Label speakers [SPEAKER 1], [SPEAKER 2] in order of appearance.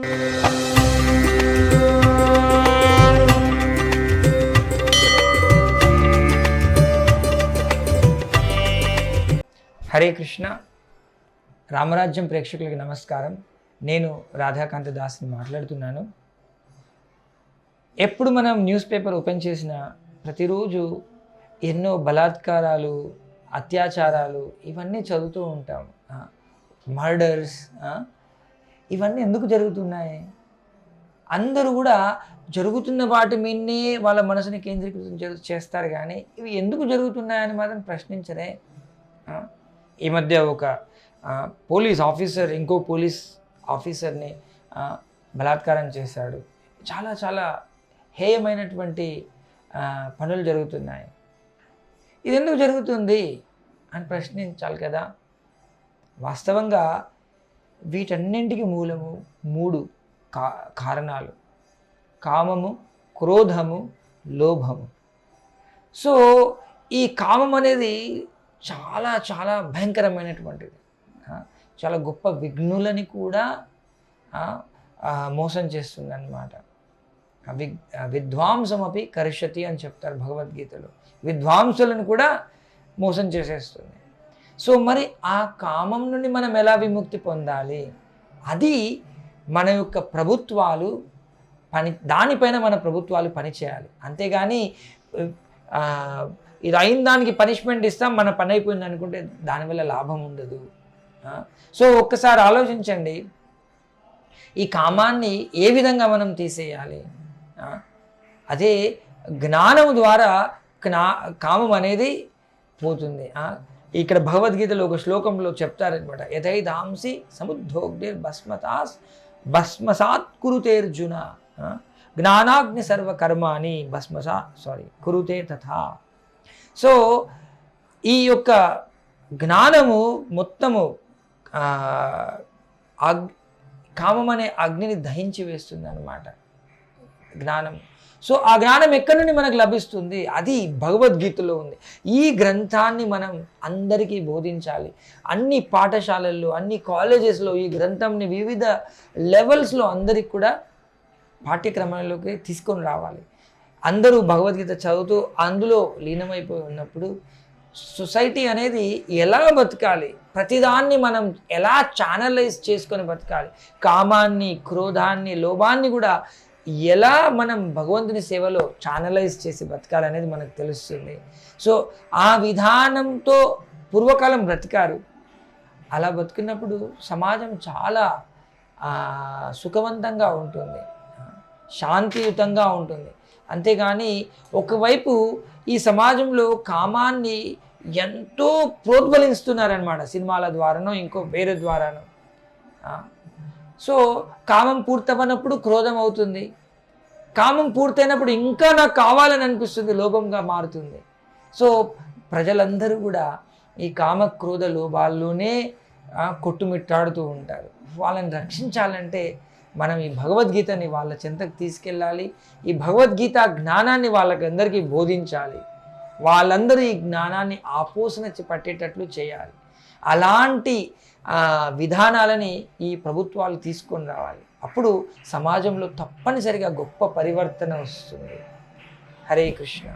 [SPEAKER 1] హరే కృష్ణ. రామరాజ్యం ప్రేక్షకులకి నమస్కారం. నేను రాధాకాంత దాస్ని మాట్లాడుతున్నాను. ఎప్పుడు మనం న్యూస్ పేపర్ ఓపెన్ చేసిన ప్రతిరోజు ఎన్నో బలాత్కారాలు అత్యాచారాలు ఇవన్నీ చదువుతూ ఉంటాం. మర్డర్స్ ఇవన్నీ ఎందుకు జరుగుతున్నాయి? అందరూ కూడా జరుగుతున్న వాటి మీదనే వాళ్ళ మనసుని కేంద్రీకృతం చేస్తారు కానీ ఇవి ఎందుకు జరుగుతున్నాయని మాత్రం ప్రశ్నించరే. ఈ మధ్య ఒక పోలీస్ ఆఫీసర్ ఇంకో పోలీస్ ఆఫీసర్ని బలాత్కారం చేశాడు. చాలా చాలా హేయమైనటువంటి పనులు జరుగుతున్నాయి. ఇది ఎందుకు జరుగుతుంది అని ప్రశ్నించాలి కదా. వాస్తవంగా వీటన్నింటికి మూలము మూడు కా కారణాలు. కామము క్రోధము లోభము. సో ఈ కామం అనేది చాలా చాలా భయంకరమైనటువంటిది. చాలా గొప్ప విఘ్నులని కూడా మోసం చేస్తుంది అనమాట విద్వాంసం విద్వాంసమపి కరిష్యతి అని చెప్తారు భగవద్గీతలో. విద్వాంసులను కూడా మోసం చేసేస్తుంది. సో మరి ఆ కామం నుండి మనం ఎలా విముక్తి పొందాలి? అది మన యొక్క ప్రభుత్వాలు పని దానిపైన మన ప్రభుత్వాలు పనిచేయాలి. అంతేగాని ఇది అయిన దానికి పనిష్మెంట్ ఇస్తాం మన పని అయిపోయింది అనుకుంటే దానివల్ల లాభం ఉండదు. సో ఒక్కసారి ఆలోచించండి. ఈ కామాన్ని ఏ విధంగా మనం తీసేయాలి? అదే జ్ఞానం ద్వారా జ్ఞా కామం అనేది పోతుంది. ఇక్కడ భగవద్గీతలో ఒక శ్లోకంలో చెప్తారనమాట యథైధాంసి సముద్భోగ్నిర్ భస్మతాస్ భస్మసాత్ కురుతేర్జున జ్ఞానాగ్ని సర్వకర్మాని భస్మసా సారీ కురుతే తథా. సో ఈ యొక్క జ్ఞానము మొత్తము అగ్ కామం అనే అగ్నిని దహించి వేస్తుంది అనమాట జ్ఞానం సో ఆ జ్ఞానం ఎక్కడి నుండి మనకు లభిస్తుంది? అది భగవద్గీతలో ఉంది. ఈ గ్రంథాన్ని మనం అందరికీ బోధించాలి. అన్ని పాఠశాలల్లో అన్ని కాలేజెస్లో ఈ గ్రంథంని వివిధ లెవెల్స్లో అందరికి కూడా పాఠ్యక్రమంలోకి తీసుకొని రావాలి. అందరూ భగవద్గీత చదువుతూ అందులో లీనమైపోయి ఉన్నప్పుడు సొసైటీ అనేది ఎలా బతకాలి? ప్రతిదాన్ని మనం ఎలా ఛానలైజ్ చేసుకొని బతకాలి? కామాన్ని క్రోధాన్ని లోభాన్ని కూడా ఎలా మనం భగవంతుని సేవలో ఛానలైజ్ చేసి బ్రతకాలనేది మనకు తెలుస్తుంది. సో ఆ విధానంతో పూర్వకాలం బ్రతికారు. అలా బతికినప్పుడు సమాజం చాలా సుఖవంతంగా ఉంటుంది. శాంతియుతంగా ఉంటుంది. అంతేగాని ఒకవైపు ఈ సమాజంలో కామాన్ని ఎంతో ప్రోద్బలిస్తున్నారనమాట సినిమాల ద్వారానో ఇంకో వేరే ద్వారానో. సో కామం పూర్తవనప్పుడు క్రోధం అవుతుంది. కామం పూర్తయినప్పుడు ఇంకా నాకు కావాలని అనిపిస్తుంది లోభంగా మారుతుంది. సో ప్రజలందరూ కూడా ఈ కామ క్రోధ లోభాల్లోనే కొట్టుమిట్టాడుతూ ఉంటారు. వాళ్ళని రక్షించాలంటే మనం ఈ భగవద్గీతని వాళ్ళ చెంతకు తీసుకెళ్ళాలి. ఈ భగవద్గీత జ్ఞానాన్ని వాళ్ళకి అందరికీ బోధించాలి. వాళ్ళందరూ ఈ జ్ఞానాన్ని ఆపోసన పట్టేటట్లు చేయాలి. అలాంటి విధానాలని ఈ ప్రభుత్వాలు తీసుకొని రావాలి. అప్పుడు సమాజంలో తప్పనిసరిగా గొప్ప పరివర్తన వస్తుంది. హరే కృష్ణ.